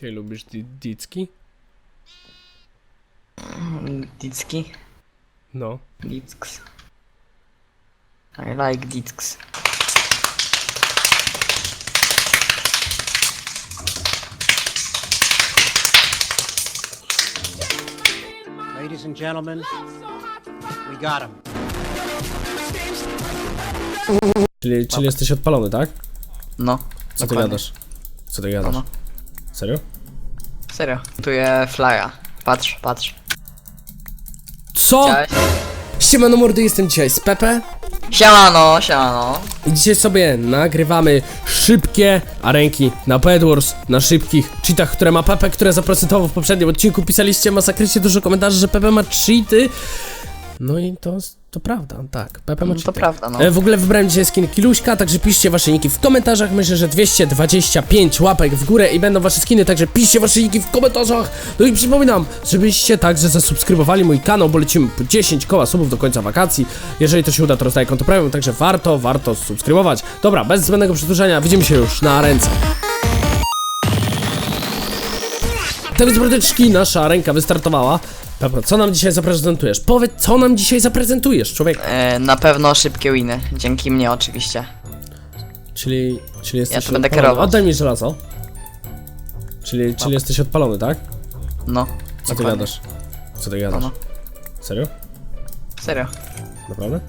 Ty lubisz di dicki? Dicki? No. Dicks. I like Dicks. Ladies and gentlemen, we got him. Czyli, czyli jesteś odpalony, tak? No. Co ty dokładnie. gadasz? Co ty gadasz? No, Serio? Serio. Tu je flya. Patrz, patrz. Co? Chciałeś? Siemano mordy, jestem dzisiaj z Pepe Siemano, siemano. i dzisiaj sobie nagrywamy szybkie arenki na Bedwars, na szybkich cheatach, które ma Pepe, które zaprezentował w poprzednim odcinku. Pisaliście masakrycznie dużo komentarzy, że Pepe ma cheaty. No i to, to prawda, tak, Pepe No to cheaty. prawda, no. E, W ogóle wybrałem dzisiaj skin Kiluśka, także piszcie wasze niki w komentarzach. Myślę, że 225 łapek w górę i będą wasze skiny, także piszcie wasze niki w komentarzach. No i przypominam, żebyście także zasubskrybowali mój kanał, bo lecimy po 10 koła subów do końca wakacji. Jeżeli to się uda, to rozdaję konto premium, także warto, warto subskrybować. Dobra, bez zbędnego przedłużenia, widzimy się już na ręce. Tak więc brodeczki, nasza ręka wystartowała. Dobra, co nam dzisiaj zaprezentujesz? Powiedz, co nam dzisiaj zaprezentujesz, człowiek. E, na pewno szybkie winy. Dzięki mnie oczywiście. Czyli, czyli jesteś to będę odpalony. kierował. Oddaj mi żelazo. Czyli, czyli jesteś odpalony, tak? No. Co ty dokładnie. gadasz? Co ty gadasz? No, Serio? Serio. Naprawdę?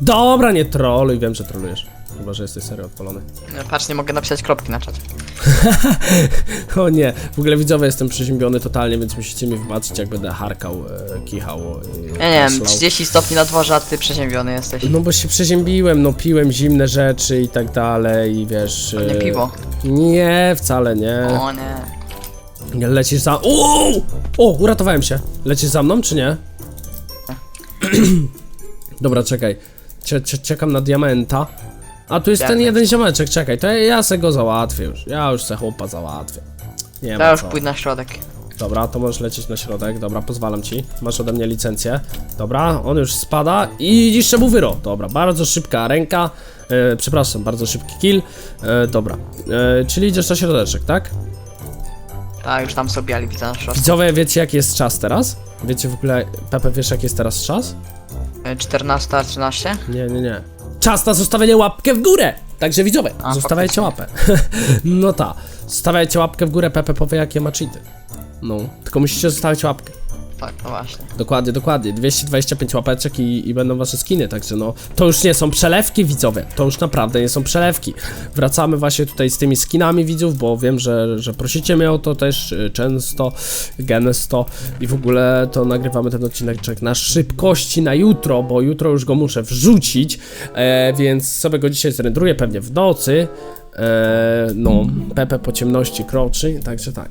Dobra, nie troluj, wiem, że trolujesz. Chyba, że jesteś serio odpalony. E, Patrz, nie mogę napisać kropki na czacie. O nie, w ogóle widzowie jestem przeziębiony totalnie, więc musicie mi wybaczyć, jak będę harkał, e, kichał. E, Ja nie wiem, kaszlał. 30 stopni na dworze, a ty przeziębiony jesteś. No bo się przeziębiłem, no piłem zimne rzeczy i tak dalej, i wiesz... Nie e, piwo. Nie, wcale nie. O nie. Nie, Lecisz za... Uuu! O, uratowałem się. Lecisz za mną, czy nie? Dobra, czekaj. Cie, cie, czekam na diamenta. A tu jest ten jeden ziomeczek, czekaj, to ja, ja se go załatwię już. Ja już se chłopa załatwię. Nie Ja ma już co. pójdę na środek. Dobra, to możesz lecieć na środek, dobra, pozwalam ci. Masz ode mnie licencję. Dobra, on już spada i jeszcze mu wyro. Dobra, bardzo szybka ręka. E, przepraszam, bardzo szybki kill. E, dobra, e, czyli idziesz na środeczek, tak? Tak, już tam sobie ali widzę na środku. Widzowie, wiecie jaki jest czas teraz? Wiecie w ogóle, Pepe, wiesz jaki jest teraz czas? E, 14, 13? Nie, nie, nie. Czas na zostawienie łapkę w górę! Także widzowie, A, zostawiajcie łapę. no ta, zostawiajcie łapkę w górę, Pepe powie jakie ma cheaty. No, tylko musicie zostawić łapkę. Tak, no właśnie. Dokładnie, dokładnie. 225 łapeczek i, i będą wasze skiny, także no to już nie są przelewki widzowie, to już naprawdę nie są przelewki. Wracamy właśnie tutaj z tymi skinami widzów, bo wiem, że, że prosicie mnie o to też y, często, gęsto i w ogóle to nagrywamy ten odcinek na szybkości na jutro, bo jutro już go muszę wrzucić, e, więc sobie go dzisiaj zrendruję pewnie w nocy. E, no, Pepe po ciemności kroczy, także tak.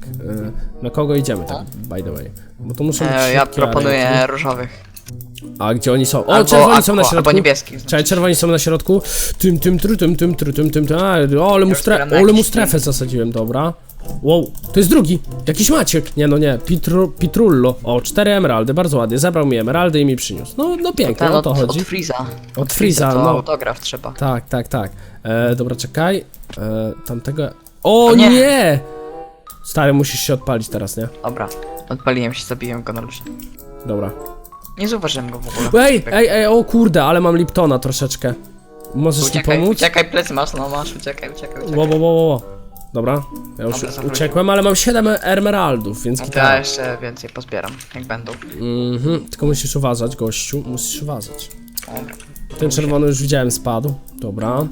E, na kogo idziemy, tak, by the way? Bo to muszą być E, ja szybkie proponuję różowych. A gdzie oni są? O, Albo czerwoni są na środku. albo niebieskich. Czekaj, czerwoni są na środku. Tym, tym, tru, tym, tym, tru, tym, tym, tym. A, o, ale mu, już na o, ale mu jakiś strefę zasadziłem, dobra. Wow, to jest drugi. Jakiś Maciek. Nie, no nie, Pitru, Pitrullo. O, cztery emeraldy, bardzo ładnie. Zabrał mi emeraldy i mi przyniósł. No, no pięknie, Ten o od, to chodzi. od Freeza. Od Freeza, to no. autograf trzeba. Tak, tak, tak. E, dobra, czekaj. E, tamtego... O, nie! nie! Stary, musisz się odpalić teraz, nie? Dobra. Odpaliłem się, zabiłem go na luzie. Dobra. Nie zauważyłem go w ogóle. Ej, ej, ej, o kurde, ale mam Liptona troszeczkę. Możesz mi Uciekaj, pomóc? uciekaj, plecy masz, no masz, uciekaj, uciekaj, uciekaj. Wo, wo, wo, wo, wo. Dobra, ja już Dobra, uciekłem, ale mam 7 emeraldów, więc No to gitara. ja jeszcze więcej pozbieram, jak będą. Mhm, tylko musisz uważać, gościu, musisz uważać. Dobra. Ten czerwony już widziałem, spadł. Dobra.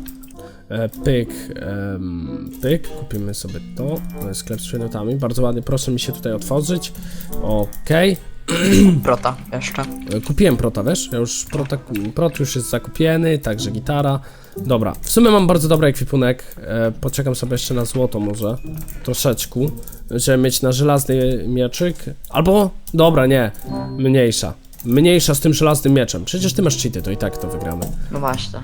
E, pyk, em, pyk, kupimy sobie to. To jest sklep z przedmiotami. Bardzo ładnie, proszę mi się tutaj otworzyć. Okej. Prota jeszcze. E, Kupiłem prota, wiesz? Ja już prota, prot już jest zakupiony, także gitara. Dobra, w sumie mam bardzo dobry ekwipunek. E, poczekam sobie jeszcze na złoto może. Troszeczkę. Żeby mieć na żelazny mieczyk. Albo, dobra, nie. Mniejsza. Mniejsza z tym żelaznym mieczem. Przecież ty masz cheaty, to i tak to wygramy. No właśnie.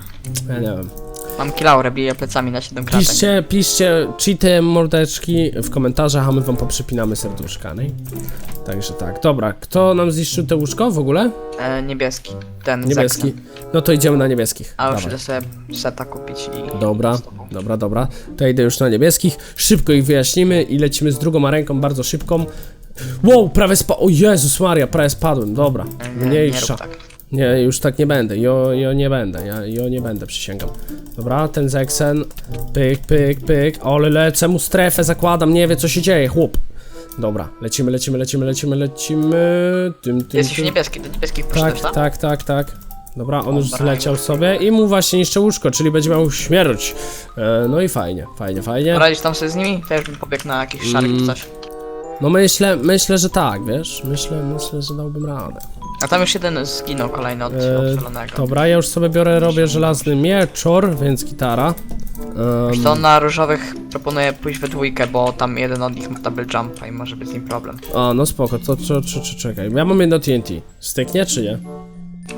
Ja nie wiem. Mam kilaurę, biję plecami na 7 kratek. Piszcie, piszcie cheaty, mordeczki w komentarzach, a my wam poprzypinamy serduszka, nie? Także tak, dobra, kto nam zniszczył te łóżko w ogóle? E, niebieski. Ten Niebieski. Zeksen. No to idziemy na niebieskich. A już Dawaj. idę sobie seta kupić i... Dobra, dobra, dobra. To idę już na niebieskich. Szybko ich wyjaśnimy i lecimy z drugą ręką, bardzo szybką. Wow, prawie spa... O Jezus Maria, prawie spadłem, dobra. Nie, nie Mniejsza. rób tak. Nie, już tak nie będę, jo, jo nie będę, ja jo nie będę, przysięgam. Dobra, ten Zeksen, pyk, pyk, pyk, ale lecę mu strefę, zakładam, nie wie co się dzieje, chłop. Dobra, lecimy, lecimy, lecimy, lecimy, lecimy, tym, tym, Jest już tym. niebieski, do niebieskich poszedłeś, Tak, tak? tak, tak. Dobra, on już Dobra. zleciał sobie i mu właśnie niszczy łóżko, czyli będzie miał śmierć. E, no i fajnie, fajnie, fajnie. Poradzisz tam sobie z nimi? Już bym pobiegł na jakiś szalik Mm. czy coś. No myślę, myślę, że tak, wiesz, myślę, myślę, że dałbym radę. A tam już jeden zginął kolejny od, E, od zielonego. Dobra, ja już sobie biorę, robię żelazny mieczor, więc gitara. Em, To na różowych proponuję pójść we dwójkę, bo tam jeden od nich ma double jumpa i może być z nim problem. a, no spoko, to, to, to, to czekaj, ja mam jedno TNT. Styknie czy nie?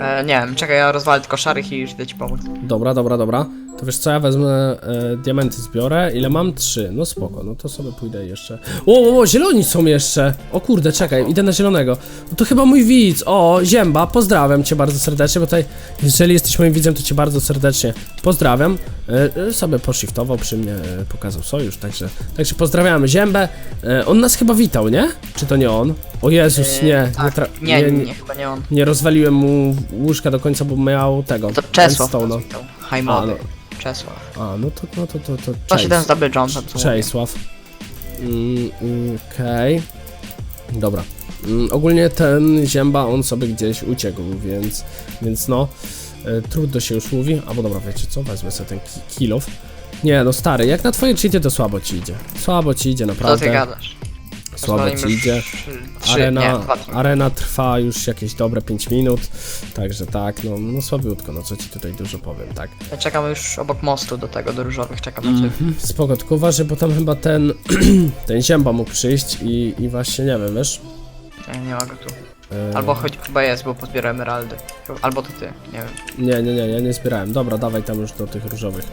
E, nie wiem, czekaj, ja rozwalę tylko szarych i już idę ci pomóc. Dobra, dobra, dobra. To wiesz co, ja wezmę e, diamenty zbiorę. Ile mam? Trzy. No spoko, no to sobie pójdę jeszcze. O, o, o, zieloni są jeszcze! O kurde, czekaj, idę na zielonego. No to chyba mój widz. O, Zięba, pozdrawiam cię bardzo serdecznie, bo tutaj, jeżeli jesteś moim widzem, to cię bardzo serdecznie pozdrawiam. E, e, sobie poshiftował przy mnie, e, pokazał sojusz, także, także pozdrawiamy Ziębę. E, on nas chyba witał, nie? Czy to nie on? O Jezus, E, nie, tak. tra- nie, nie, nie, chyba nie on. nie rozwaliłem mu łóżka do końca, bo miał tego. To Czesław Endstone'a. nas witał. A, mody. Czesław. A, no to, no to, to, to, To się ten double jumpa, co mówię. Mm, mm, Okej. Dobra. Mm, ogólnie ten zięba, on sobie gdzieś uciekł, więc, więc no, e, trudno się już mówi. Albo dobra, wiecie co, wezmę sobie ten ki kilof. Nie, no stary, jak na twoje cheaty to słabo ci idzie. Słabo ci idzie, Co ty naprawdę. gadasz? Słabo ci już idzie. Trzy, Arena, nie, dwa arena trwa już jakieś dobre 5 minut, także tak, no, no słabiutko, no co ci tutaj dużo powiem, tak. Ja czekam już obok mostu do tego, do różowych, czekam na ciebie. Mhm, Spoko, tylko uważaj, bo tam chyba ten, ten zięba mógł przyjść i, i właśnie, nie wiem, wiesz? Nie, nie ma go tu. E, Albo choć chyba jest, bo pozbiera emeraldy. Albo to ty, nie wiem. Nie, nie, nie, ja nie zbierałem. Dobra, dawaj tam już do tych różowych.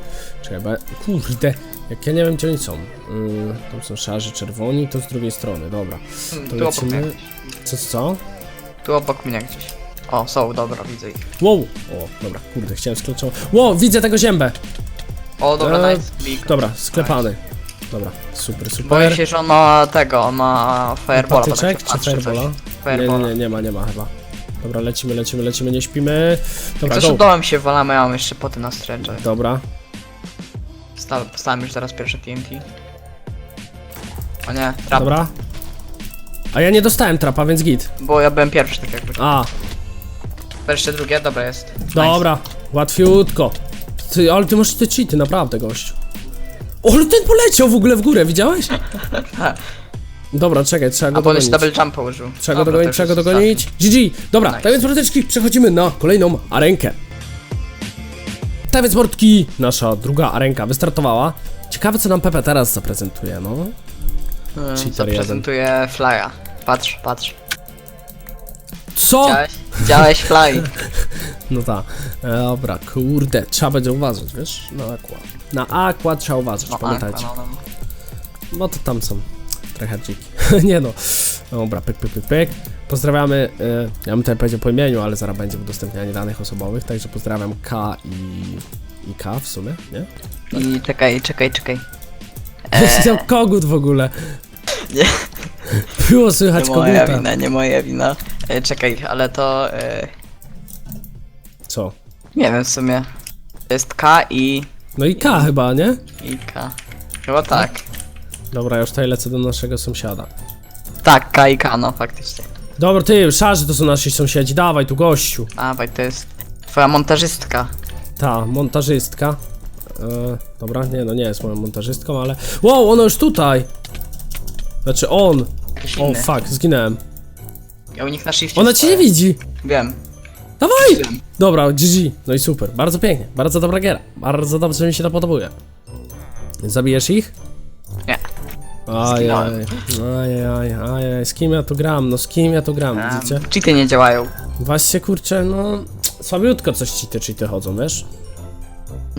Czekaj, bo... Kurde, jak ja nie wiem gdzie oni są. Yy, tam są szarzy, czerwoni, to z drugiej strony, dobra. Hmm, To Tu obok mnie. lecimy. Co, co? Tu obok mnie gdzieś. O, są, dobra, widzę ich. Wow! O, dobra, kurde, chciałem skleczować. Wow, widzę tego ziębę! O, dobra, E, nice. Big. Dobra, sklepany. Dobra, super, Boję super. się, że on ma tego, on ma firebola. bo tak Patyczek czy patrzy, coś. firebola? Nie, Firebola. nie, nie, nie ma, nie ma chyba. Dobra, lecimy, lecimy, lecimy, nie śpimy. Dobra, go. dołem się walamy, ja mam jeszcze poty na strange. Dobra, Sta- Stałem już teraz pierwsze TNT. O nie, trap. dobra. A ja nie dostałem trapa, więc git. Bo ja byłem pierwszy, tak jakby. A, Jeszcze drugie, dobra jest. Dobra, łatwiutko. Ty, ale ty masz te cheaty, naprawdę, gościu. O, ale ten poleciał w ogóle w górę, widziałeś? Dobra, czekaj, trzeba go A bo on jeszcze dogonić. double jumpa użył. Trzeba go Dobra, dogonić, to trzeba go dogonić. GG! Dobra, Nice. tak więc mordeczki, przechodzimy na kolejną arenkę. Tak więc mordki, nasza druga arenka wystartowała. Ciekawe co nam Pepe teraz zaprezentuje, no. ostatni. Cheater Hmm, Zaprezentuję flya. Patrz, patrz. Co? Widziałeś? Widziałeś fly. No tak. E, Dobra, kurde, trzeba będzie uważać, wiesz? Na aqua. Na aqua trzeba uważać, No, pamiętajcie. no, no, no. No to tam są trochę dziki. nie no. Dobra, pyk, pyk, pyk, pyk. Pozdrawiamy, e, ja bym tutaj powiedział po imieniu, ale zaraz będzie udostępnianie danych osobowych, także pozdrawiam K i, i K w sumie, nie? I czekaj, czekaj, czekaj. Eee. kogut w ogóle. Nie. Było słychać Nie moja koguta. wina, nie moja wina. E, czekaj, ale to... E, Co? nie wiem w sumie. To jest K i... No i K chyba, nie? i K. Chyba tak. Dobra, ja już tutaj lecę do naszego sąsiada. Tak, K i K, no faktycznie. Dobra, ty, szarzy to są nasi sąsiedzi, dawaj tu gościu. Dawaj, to jest twoja montażystka. Ta, montażystka. E, dobra, nie no, nie jest moją montażystką, ale... Wow, ona już tutaj! Znaczy on! Jakiś O, inny. fuck, zginęłem. Ja u nich na shifcie Ona cię nie stoję. widzi! Wiem. Dawaj! Dobra, GG. No i super, bardzo pięknie, bardzo dobra giera. Bardzo dobrze mi się to podobuje. Zabijesz ich? Nie. Ajaj, ajaj, ajaj, z kim ja tu gram? No z kim ja tu gram, Um, widzicie? cheaty nie działają. Właśnie kurczę, no słabiutko coś ci te cheaty chodzą, wiesz?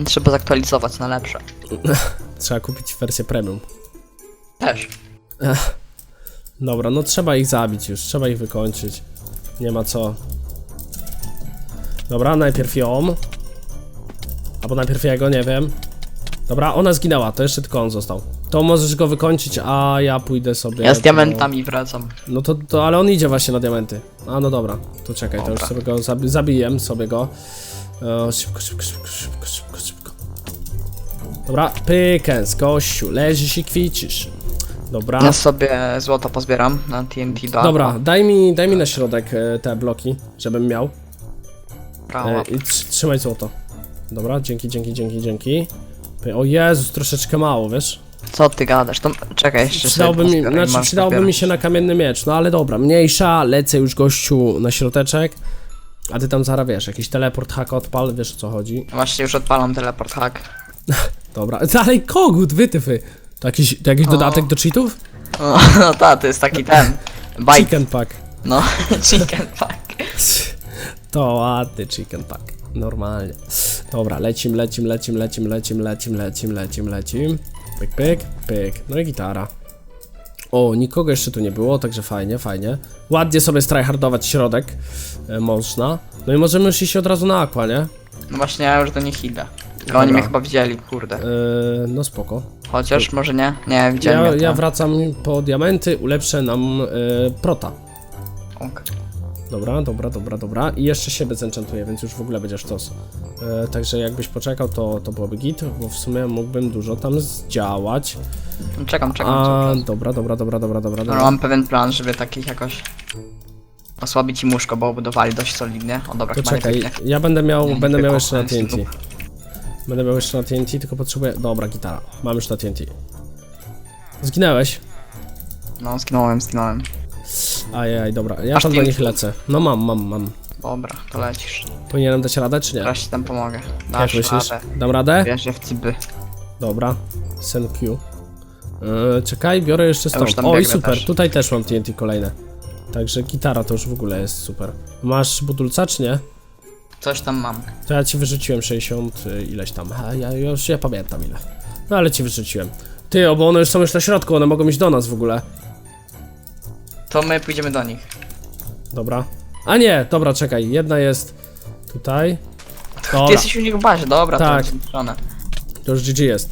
Trzeba zaktualizować na lepsze. Trzeba kupić wersję premium. Też. Dobra, no trzeba ich zabić już, trzeba ich wykończyć. Nie ma co. Dobra, najpierw ją. Albo najpierw jego, nie wiem. Dobra, ona zginęła, to jeszcze tylko on został. To możesz go wykończyć, a ja pójdę sobie. Ja z po- diamentami wracam. No to, to, ale on idzie właśnie na diamenty. A no dobra, to czekaj, to już Dobra. sobie go zabi zabiję sobie go. E, szybko, szybko, szybko, szybko, szybko, szybko. Dobra, pykens, gościu, leżysz i kwicisz. Dobra. Ja sobie złoto pozbieram na TNT do Dobra, daj mi, daj mi na środek e, te bloki, żebym miał. E, I tr trzymaj złoto. Dobra, dzięki, dzięki, dzięki, dzięki. Py- O Jezus, troszeczkę mało, wiesz? Co ty gadasz? To czekaj jeszcze Przydałoby sobie mi, znaczy masz pozbierać. mi się na kamienny miecz, no ale dobra, mniejsza, lecę już gościu na środeczek. A ty tam zaraz wiesz, jakiś teleport hack odpal, wiesz o co chodzi. Właśnie już odpalam teleport hack. Dobra, dalej kogut, wytyfy. To jakiś, to jakiś dodatek do cheatów? No, no ta, to jest taki ten. Bite. Chicken pack. No, chicken pack. To ładny chicken pack. Normalnie. Dobra, lecim, lecim, lecim, lecim, lecim, lecim, lecim, lecim, lecim. Pyk, pyk, pyk. No i gitara. O, nikogo jeszcze tu nie było, także fajnie, fajnie. Ładnie sobie strajhardować środek. E, można. No i możemy już iść od razu na aqua, nie? No właśnie ja już do nich idę. Tylko oni mnie chyba widzieli, kurde. E, no spoko. Chociaż może nie? Nie, widziałem Ja, mnie ja tam. wracam po diamenty, ulepszę nam e, prota. Ok. Dobra, dobra, dobra, dobra. I jeszcze siebie zenchantuję, więc już w ogóle będzie sztos. E, także jakbyś poczekał, to, to byłoby git, bo w sumie mógłbym dużo tam zdziałać. Czekam, czekam. A, cały czas. dobra, dobra, dobra, dobra, dobra, No, dobra. mam pewien plan, żeby takich jakoś osłabić im łóżko, bo budowali dość solidnie. O dobra, To chyba czekaj, ja będę miał, Nie, będę miał jeszcze na TNT. Będę miał jeszcze na TNT, tylko potrzebuję... Dobra, gitara. Mam już na TNT. Zginęłeś? No, zginąłem, zginąłem. Ajaj, dobra, ja Masz tam do nich lecę. No mam, mam, mam. Dobra, to lecisz. Powinienem dać radę, czy nie? Teraz ci tam pomogę. Jak Dasz myślisz? radę. Dam radę? Wierzę w ciby. Dobra. Sen Q. Yy, czekaj, biorę jeszcze Ja już stąd. tam Oj, biegnę super, też. tutaj też mam TNT kolejne. Także gitara to już w ogóle jest super. Masz budulca, czy nie? Coś tam mam. To ja ci wyrzuciłem 60 y, ileś tam. A ja już ja pamiętam ile. No ale ci wyrzuciłem. Ty, o, bo one już są już na środku, one mogą iść do nas w ogóle. To my pójdziemy do nich. Dobra. A nie, dobra, czekaj. Jedna jest tutaj. Ty Dobra, jesteś u nich w bazie, dobra, Tak. to zaliczone. to już GG jest.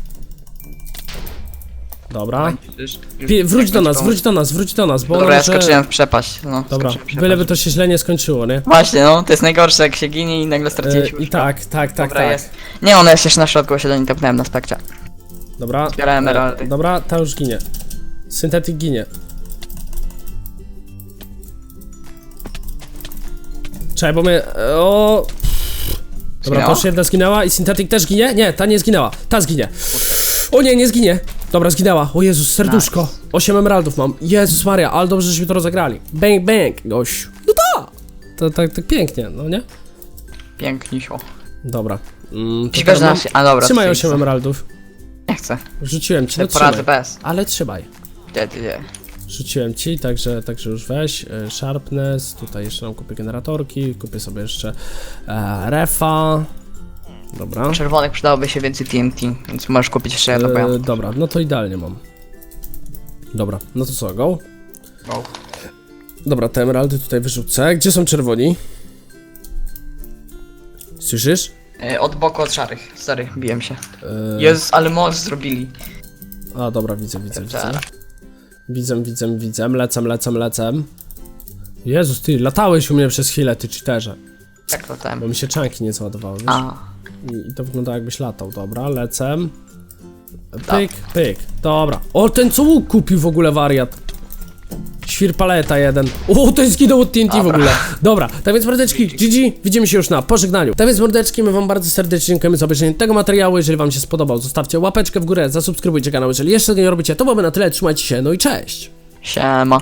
Dobra. Pi wróć do nas, wróć do nas, wróć do nas, bo Dobra, ja może... skoczyłem w przepaść. No, Dobra, skoczyłem w byleby to się źle nie skończyło, nie? Właśnie, no, to jest najgorsze, jak się ginie i nagle E, straciłeś I tak, tak, tak, Dobra, tak. jest. Nie, ona jest jeszcze na środku, bo się do niej tepnąłem na spekcie. Dobra. Zbierałem e, emeraldy. Dobra, ta już ginie. Syntetyk ginie. Czekaj, bo my... O... Dobra, to Zginęła? już jedna zginęła i syntetyk też ginie? Nie, ta nie zginęła. Ta zginie. O nie, nie zginie. Dobra, zginęła. O Jezus, serduszko. 8 emeraldów mam. Jezus Maria, ale dobrze, żeśmy to rozegrali. Bang, bang, gościu. No da! To tak, tak pięknie, no nie? Pięknisio. Dobra. Mm, to Jeśli teraz każdy mam- nas... A dobra, Trzymaj to 8 chcę. emeraldów. Nie chcę. Rzuciłem ci, no trzymaj. bez. Ale trzymaj. Nie, nie, nie. Rzuciłem ci, także, także już weź. E, Sharpness, tutaj jeszcze nam kupię generatorki, kupię sobie jeszcze e, refa. Dobra. Czerwonych przydałoby się więcej TNT, więc możesz kupić jeszcze jedno, bo ja... E, dobra, no to idealnie mam. Dobra, no to co, go? Go. Dobra, te emeraldy tutaj wyrzucę. Gdzie są czerwoni? Słyszysz? E, Od boku od szarych. Sorry, biłem się. E, Jezus, ale moc zrobili. A, dobra, widzę, widzę, widzę. Zaraz. Widzę, widzę, widzę. Lecem, lecem, lecem. Jezus, ty, latałeś u mnie przez chwilę, ty cheaterze. Jak to tam? Bo mi się czanki nie załadowały, wiesz? A, I, I to wygląda jakbyś latał, dobra, lecę. Pyk, pyk, dobra. O, ten co łuk kupił w ogóle wariat. Świr paleta jeden. O, to jest zginął od TNT w Dobra. ogóle. Dobra, tak więc mordeczki, GG, widzimy się już na pożegnaniu. Tak więc mordeczki, my wam bardzo serdecznie dziękujemy za obejrzenie tego materiału. Jeżeli wam się spodobał, zostawcie łapeczkę w górę, zasubskrybujcie kanał, jeżeli jeszcze tego nie robicie, to byłoby na tyle, trzymajcie się, no i cześć. siema.